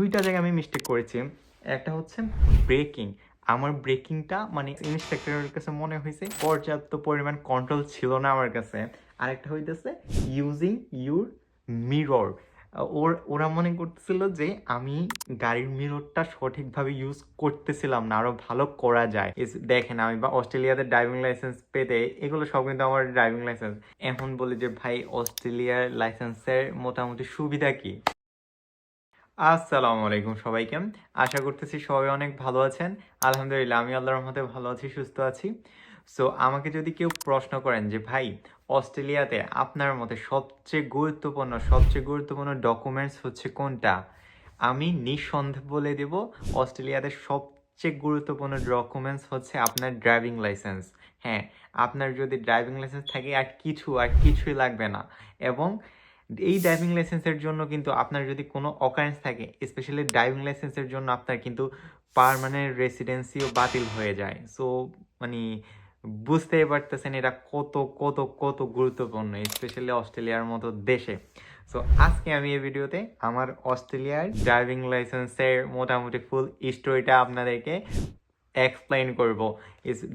দুইটা জায়গায় আমি মিস্টেক করেছি। একটা হচ্ছে ব্রেকিং আমার ব্রেকিংটা মানে ইনস্ট্রাক্টরের কাছে মনে হয়েছে, পর্যাপ্ত পরিমাণ কন্ট্রোল ছিল না আমার কাছে। আরেকটা হইতেছে ইউজিং ইউর মিরর ওর, ওরা মনে করতেছিল যে আমি গাড়ির মিররটা সঠিকভাবে ইউজ করতেছিলাম না, আরও ভালো করা যায়। দেখেন আমি বা অস্ট্রেলিয়াতে ড্রাইভিং লাইসেন্স পেতে, এগুলো সব কিন্তু আমার ড্রাইভিং লাইসেন্স এখন বলি যে ভাই, অস্ট্রেলিয়ার লাইসেন্সের মোটামুটি সুবিধা কি? আসসালামু আলাইকুম সবাইকে। আশা করতেছি সবাই অনেক ভালো আছেন। আলহামদুলিল্লাহ, আমি আল্লাহর রহমতে ভালো আছি, সুস্থ আছি। সো আমাকে যদি কেউ প্রশ্ন করেন যে, ভাই, অস্ট্রেলিয়াতে আপনার মতে সবচেয়ে গুরুত্বপূর্ণ সবচেয়ে গুরুত্বপূর্ণ ডকুমেন্টস হচ্ছে কোনটা? আমি নিঃসন্দেহ বলে দেব, অস্ট্রেলিয়াতে সবচেয়ে গুরুত্বপূর্ণ ডকুমেন্টস হচ্ছে আপনার ড্রাইভিং লাইসেন্স হ্যাঁ আপনার যদি ড্রাইভিং লাইসেন্স থাকে, আর কিছু, আর কিছুই লাগবে না। এবং এই ড্রাইভিং লাইসেন্সের জন্য কিন্তু আপনার যদি কোনো অকারেন্স থাকে স্পেশালি ড্রাইভিং লাইসেন্সের জন্য আপনার কিন্তু পার্মানেন্ট রেসিডেন্সিও বাতিল হয়ে যায়। সো মানে বুঝতেই পারতেছেন এটা কত কত কত গুরুত্বপূর্ণ স্পেশালি অস্ট্রেলিয়ার মতো দেশে। সো আজকে আমি এই ভিডিওতে আমার অস্ট্রেলিয়ার ড্রাইভিং লাইসেন্সের মোটামুটি ফুল স্টোরিটা আপনাদেরকে এক্সপ্লেইন করব।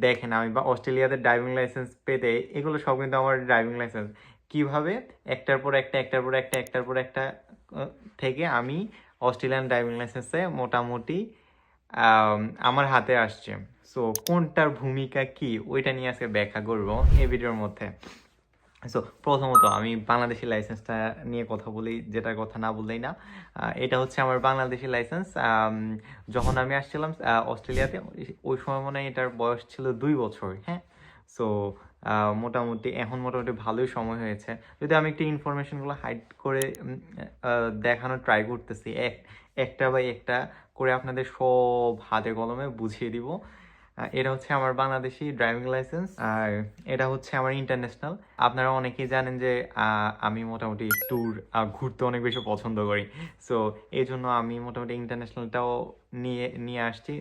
দেখেন আমি বা, অস্ট্রেলিয়াতে ড্রাইভিং লাইসেন্স পেতে এগুলো সব কিন্তু আমার ড্রাইভিং লাইসেন্স কীভাবে একটার পর একটা, একটার পর একটা, একটার পর একটা থেকে আমি অস্ট্রেলিয়ান ড্রাইভিং লাইসেন্সে মোটামুটি আমার হাতে আসছে। সো কোনটার ভূমিকা কি, ওইটা নিয়ে আজকে ব্যাখ্যা করব এই ভিডিওর মধ্যে। সো প্রথমত আমি বাংলাদেশি লাইসেন্সটা নিয়ে কথা বলি, যেটার কথা না বললেই না। এটা হচ্ছে আমার বাংলাদেশি লাইসেন্স। যখন আমি আসছিলাম অস্ট্রেলিয়াতে, ওই সময় মনে হয় এটার বয়স ছিল দুই বছর হ্যাঁ? সো মোটামুটি এখন মোটামুটি ভালোই সময় হয়েছে। যদি আমি একটু ইনফরমেশনগুলো হাইড করে দেখানোর ট্রাই করতেছি, এক, একটা বাই একটা করে আপনাদের সব হাতে কলমে বুঝিয়ে দিব। এটা হচ্ছে আমার বাংলাদেশি ড্রাইভিং লাইসেন্স আর এটা হচ্ছে আমার ইন্টারন্যাশনাল আপনারা অনেকেই জানেন যে আমি মোটামুটি ট্যুর ঘুরতে অনেক বেশি পছন্দ করি। সো এই জন্য আমি মোটামুটি ইন্টারন্যাশনালটাও নিয়ে নিয়ে আসছি।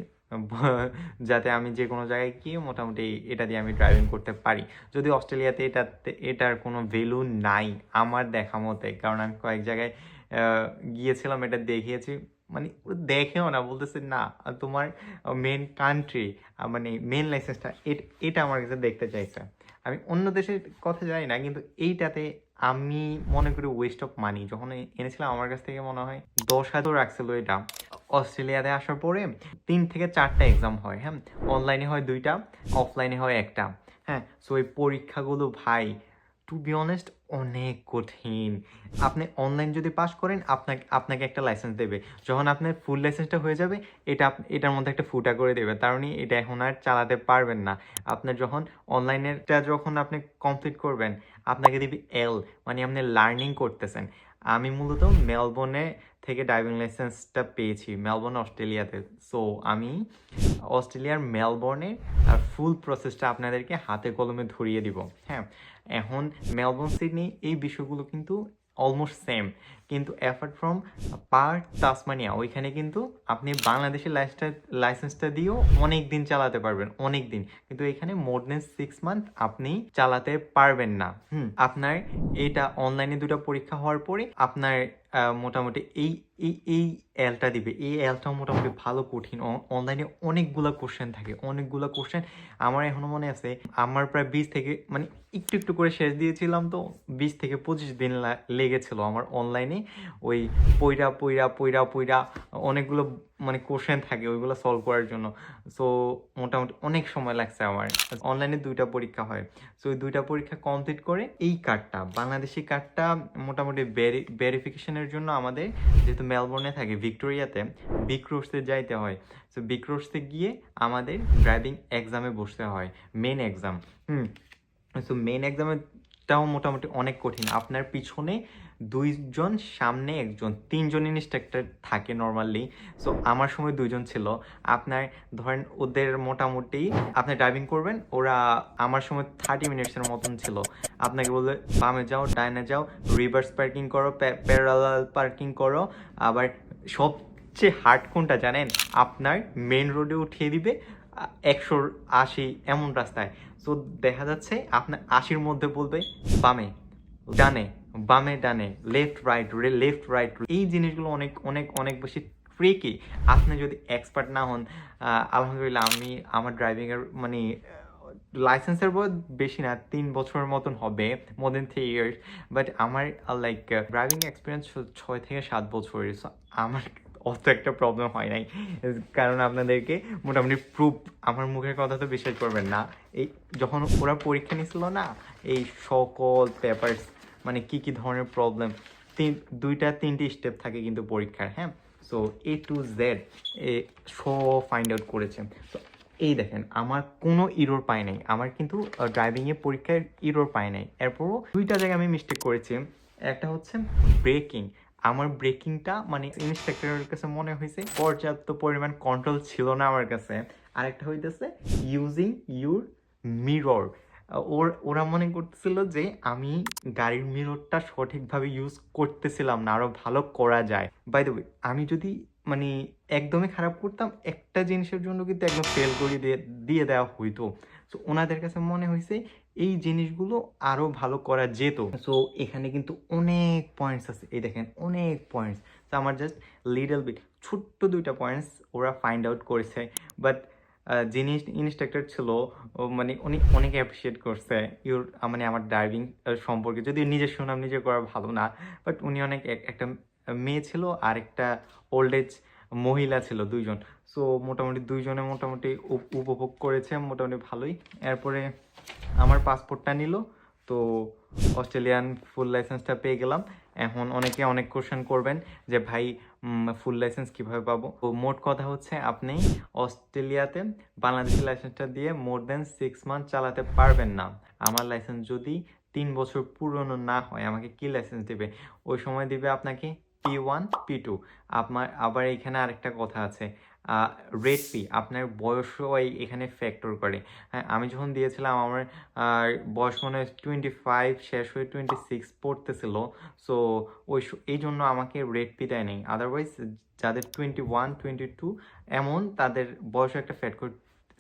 যাতে আমি যে কোনো জায়গায় গিয়ে মোটামুটি এটা দিয়ে আমি ড্রাইভিং করতে পারি। যদি অস্ট্রেলিয়াতে এটাতে, এটার কোনো ভ্যালু নাই আমার দেখা মতে, কারণ আমি কয়েক জায়গায় গিয়েছিলাম, এটা দেখিয়েছি মানে দেখেও না, বলতেছে না তোমার মেন কান্ট্রি মানে মেন লাইসেন্সটা এটা আমার কাছে দেখতে চাইছে। আমি অন্য দেশের কথা জানি না, কিন্তু এইটাতে আমি মনে করি ওয়েস্ট অফ মানি যখন এনেছিলাম, আমার কাছ থেকে মনে হয় দশ হাজার রাখছিল এটা। অস্ট্রেলিয়াতে আসার পরে তিন থেকে চারটা এক্সাম হয় হ্যাঁ? অনলাইনে হয় দুইটা অফলাইনে হয় একটা হ্যাঁ? সো এই পরীক্ষাগুলো ভাই টু বি অনেস্ট অনেক কঠিন। আপনি অনলাইন যদি পাস করেন, আপনাকে আপনাকে একটা লাইসেন্স দেবে। যখন আপনার ফুল লাইসেন্সটা হয়ে যাবে, এটা এটার মধ্যে একটা ফুটা করে দেবে। তার মানে এটা এখন আর চালাতে পারবেন না। আপনার যখন অনলাইনেরটা যখন আপনি কমপ্লিট করবেন, আপনাকে দিবে এল মানে আপনি লার্নিং করতেছেন। আমি মূলত মেলবোর্নে থেকে ড্রাইভিং লাইসেন্সটা পেয়েছি মেলবোর্ন অস্ট্রেলিয়াতে সো আমি অস্ট্রেলিয়ার মেলবোর্নে আর ফুল প্রসেসটা আপনাদেরকে হাতে কলমে ধরিয়ে দিব। হ্যাঁ এখন মেলবোর্ন সিডনি এই বিষয়গুলো কিন্তু অলমোস্ট সেম কিন্তু অ্যাপার্ট ফ্রম পার তাসমানিয়া ওইখানে কিন্তু আপনি বাংলাদেশের লাইসেন্সটা লাইসেন্সটা দিয়েও অনেক দিন চালাতে পারবেন অনেক দিন কিন্তু এখানে মোর দেন সিক্স মান্থ আপনি চালাতে পারবেন না। হুম, আপনার এটা অনলাইনে দুটো পরীক্ষা হওয়ার পরে আপনার মোটামুটি এই এই এই এলটা দিবে। এই এলটাও মোটামুটি ভালো কঠিন। অনলাইনে অনেকগুলো কোশ্চেন থাকে। অনেকগুলো কোশ্চেন আমার এখনও মনে আছে, আমার প্রায় বিশ থেকে মানে একটু একটু করে শেষ দিয়েছিলাম তো, বিশ থেকে পঁচিশ দিন লেগেছিল আমার অনলাইনে ওই পইরা পইরা পইরা পইরা অনেকগুলো মানে কোশ্চেন থাকে ওইগুলো সলভ করার জন্য। সো মোটামুটি অনেক সময় লাগছে আমার। অনলাইনে দুইটা পরীক্ষা হয়। সো ওই দুইটা পরীক্ষা কমপ্লিট করে এই কার্ডটা বাংলাদেশি কার্ডটা মোটামুটি ভেরিফিকেশনের জন্য আমাদের যেহেতু মেলবোর্নে থাকে, ভিক্টোরিয়াতে বিক্রোসতে যাইতে হয়। সো বিক্রোসতে গিয়ে আমাদের ড্রাইভিং এক্সামে বসতে হয় main exam hmm. So main এক্সামেরটাও মোটামুটি অনেক কঠিন। আপনার পিছনে দুইজন সামনে একজন, তিনজন ইনস্ট্রাক্টর থাকে নর্মালি সো আমার সময় দুইজন ছিল। আপনার ধরেন ওদের মোটামুটি, আপনি ড্রাইভিং করবেন, ওরা আমার সময় থার্টি মিনিটসের মতন ছিল। আপনাকে বলবে, বামে যাও ডাইনে যাও রিভার্স পার্কিং করো প্যারালাল পার্কিং করো, আবার সবচেয়ে হার্ড কোনটা জানেন? আপনার মেন রোডে উঠিয়ে দিবে, একশো আশি এমন রাস্তায়। সো দেখা যাচ্ছে, আপনার আশির মধ্যে বলবে, বামে, ডানে। বামে ডানে লেফট রাইট লেফট রাইট এই জিনিসগুলো অনেক অনেক অনেক বেশি ফ্রিকি আপনি যদি এক্সপার্ট না হন আলহামদুলিল্লাহ আমি আমার ড্রাইভিংয়ের মানে লাইসেন্সের বয়স বেশি না তিন বছরের মতন হবে more than three years but আমার লাইক ড্রাইভিং এক্সপিরিয়েন্স ছয় থেকে সাত বছরের। So, আমার অত একটা প্রবলেম হয় নাই। কারণ আপনাদেরকে মোটামুটি প্রুফ আমার মুখের কথা তো বিশ্বাস করবেন না। এই যখন ওরা পরীক্ষা নিছিল না এই সকল পেপারস মানে কি কি ধরনের প্রবলেম তিন, দুইটা, তিনটি স্টেপ থাকে কিন্তু পরীক্ষার হ্যাঁ? সো এ টু জেড এ সব ফাইন্ড আউট করেছে। তো এই দেখেন, আমার কোনো ইরোর পাই নাই। আমার কিন্তু ড্রাইভিংয়ে পরীক্ষায় ইরোর পাই নাই। এরপরও দুইটা জায়গায় আমি মিস্টেক করেছি। একটা হচ্ছে ব্রেকিং আমার ব্রেকিংটা মানে ইন্সট্রাক্টরের কাছে মনে হয়েছে, পর্যাপ্ত পরিমাণ কন্ট্রোল ছিল না আমার কাছে। আরেকটা হইতেছে ইউজিং ইউর মিরর ওর, ওরা মনে করতেছিল যে আমি গাড়ির মিররটা সঠিকভাবে ইউজ করতেছিলাম না আরও ভালো করা যায়। বাই দ্য ওয়ে আমি যদি মানে একদমই খারাপ করতাম, একটা জিনিসের জন্য কিন্তু একদম ফেল করে দিয়ে দিয়ে দেওয়া হইতো। সো ওনাদের কাছে মনে হয়েছে এই জিনিসগুলো আরও ভালো করা যেত। সো এখানে কিন্তু অনেক পয়েন্টস আছে। এই দেখেন, অনেক পয়েন্টস তো আমার জাস্ট লিডল বিট ছোট্ট দুইটা পয়েন্টস ওরা ফাইন্ড আউট করেছে। বাট যিনি ইনস্ট্রাক্টর ছিল মানে উনি অনেক অ্যাপ্রিসিয়েট করছে ইউর মানে আমার ড্রাইভিং সম্পর্কে। যদিও নিজের সুনাম নিজে করা ভালো না বাট উনি অনেক এক- একটা মেয়ে ছিল আর একটা ওল্ড এজ মহিলা ছিল দুইজন। সো মোটামুটি দুইজনে মোটামুটি উপ- উপভোগ করেছে, মোটামুটি ভালোই। এরপরে আমার পাসপোর্টটা নিল, তো অস্ট্রেলিয়ান ফুল লাইসেন্সটা পেয়ে গেলাম। এখন অনেকে অনেক কোশ্চেন করবেন যে, ভাই ফুল লাইসেন্স কীভাবে পাবো? তো মোট কথা হচ্ছে আপনি অস্ট্রেলিয়াতে বাংলাদেশের লাইসেন্সটা দিয়ে মোর দেন সিক্স মান্থ চালাতে পারবেন না। আমার লাইসেন্স যদি তিন বছর পুরনো না হয়, আমাকে কি লাইসেন্স দেবে? ওই সময় দিবে আপনাকে পি ওয়ান পি টু আপনার আবার এখানে আরেকটা কথা আছে। রেড পি আপনার বয়সও এখানে ফ্যাক্টর করে। হ্যাঁ আমি যখন দিয়েছিলাম, আমার বয়স মনে হয় টোয়েন্টি ফাইভ শেষ হয়ে টোয়েন্টি সিক্স পড়তেছিল। সো ওই এই জন্য আমাকে রেড পি দেয় নেই আদারওয়াইজ যাদের টোয়েন্টি ওয়ান টোয়েন্টি টু এমন, তাদের বয়স একটা ফ্যাট করে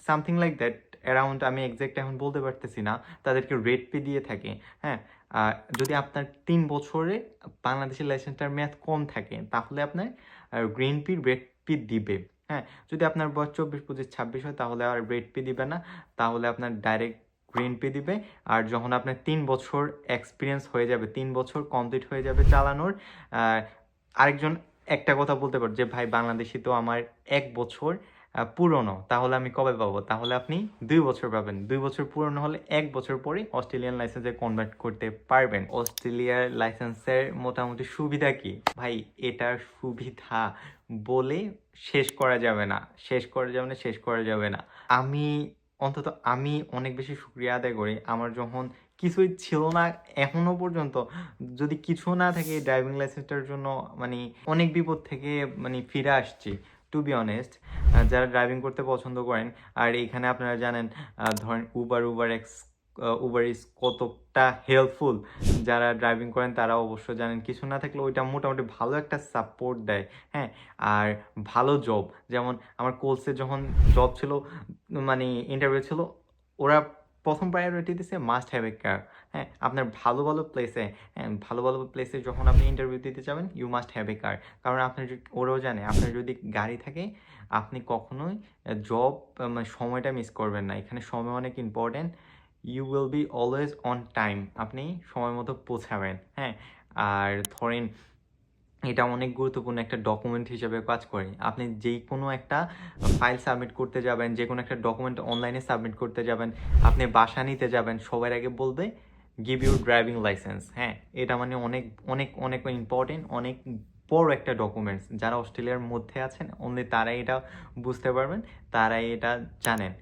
সামথিং লাইক দ্যাট অ্যারাউন্ড আমি এক্সাক্ট এখন বলতে পারতেছি না, তাদেরকে রেড পি দিয়ে থাকে। হ্যাঁ? যদি আপনার তিন বছরে বাংলাদেশের লাইসেন্সটার মেয়াদ কম থাকে, তাহলে আপনার গ্রিন পি রেড পি দিবে। হ্যাঁ যদি আপনার বয়স চব্বিশ, পঁচিশ, ছাব্বিশ হয়, তাহলে আর রেড পি দিবে না। তাহলে আপনার ডাইরেক্ট গ্রিন পি দিবে। আর যখন আপনার তিন বছর এক্সপিরিয়েন্স হয়ে যাবে, তিন বছর কমপ্লিট হয়ে যাবে চালানোর আরেকজন একটা কথা বলতে পারো যে, ভাই, বাংলাদেশি তো আমার এক বছর পুরনো, তাহলে আমি কবে পাবো? তাহলে আপনি দুই বছর পাবেন। দুই বছর পুরনো হলে এক বছর পরে অস্ট্রেলিয়ান লাইসেন্সে কনভার্ট করতে পারবেন। অস্ট্রেলিয়ার লাইসেন্সের মোটামুটি সুবিধা কি? ভাই এটার সুবিধা বলে শেষ করা যাবে না। শেষ করা যাবে না, শেষ করা যাবে না। আমি, অন্তত আমি অনেক বেশি শুক্রিয়া আদায় করি। আমার যখন কিছুই ছিল না, এখনও পর্যন্ত যদি কিছু না থাকে ড্রাইভিং লাইসেন্সটার জন্য মানে অনেক বিপদ থেকে মানে ফিরে আসছি। টু বি অনেস্ট যারা ড্রাইভিং করতে পছন্দ করেন, আর এখানে আপনারা জানেন ধরেন Uber Uber X Uber is কতটা হেল্পফুল যারা ড্রাইভিং করেন, তারা অবশ্য জানেন কিছু না থাকলে ওইটা মোটামুটি ভালো একটা সাপোর্ট দেয় হ্যাঁ? আর ভালো জব যেমন আমার কোর্সে যখন জব ছিল মানে ইন্টারভিউ ছিল, ওরা প্রথম প্রায়োরিটি দিছে মাস্ট হ্যাভ এ কার হ্যাঁ আপনার ভালো ভালো প্লেসে হ্যাঁ ভালো ভালো প্লেসে যখন আপনি ইন্টারভিউ দিতে যাবেন you must have a car কারণ আপনার ওরাও জানে, আপনার যদি গাড়ি থাকে, আপনি কখনোই জব সময়টা মিস করবেন না। এখানে সময় অনেক important you will be always on time আপনি সময় মতো পৌঁছাবেন হ্যাঁ। আর ধরেন এটা অনেক গুরুত্বপূর্ণ একটা ডকুমেন্ট হিসেবে কাজ করে। আপনি যেই কোনো একটা ফাইল সাবমিট করতে যাবেন যে কোনো একটা ডকুমেন্ট অনলাইনে সাবমিট করতে যাবেন, আপনি বাসা নিতে যাবেন সবার আগে বলবে গিভ ইউর ড্রাইভিং লাইসেন্স হ্যাঁ এটা মানে অনেক অনেক অনেক ইম্পর্টেন্ট অনেক বড় একটা ডকুমেন্টস যারা অস্ট্রেলিয়ার মধ্যে আছেন অনলি তারাই এটা বুঝতে পারবেন, তারাই এটা জানেন।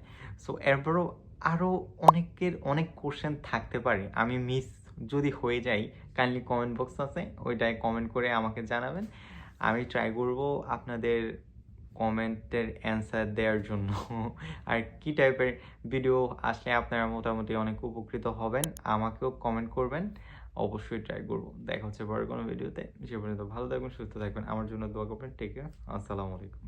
সো এরপরও আরও অনেকের অনেক কোশ্চেন থাকতে পারে। আমি মিস যদি হয়ে যাই কাইন্ডলি কমেন্ট বক্স আছে, ওইটায় কমেন্ট করে আমাকে জানাবেন। আমি ট্রাই করব আপনাদের কমেন্টের অ্যান্সার দেওয়ার জন্য। আর কি টাইপের ভিডিও আসলে আপনারা মোটামুটি অনেক উপকৃত হবেন, আমাকেও কমেন্ট করবেন, অবশ্যই ট্রাই করব। দেখা হচ্ছে পরের কোনো ভিডিওতে সে পর্যন্ত ভালো থাকবেন, সুস্থ থাকবেন। আমার জন্য দোয়া করবেন। টেক কেয়ার আসসালামু আলাইকুম।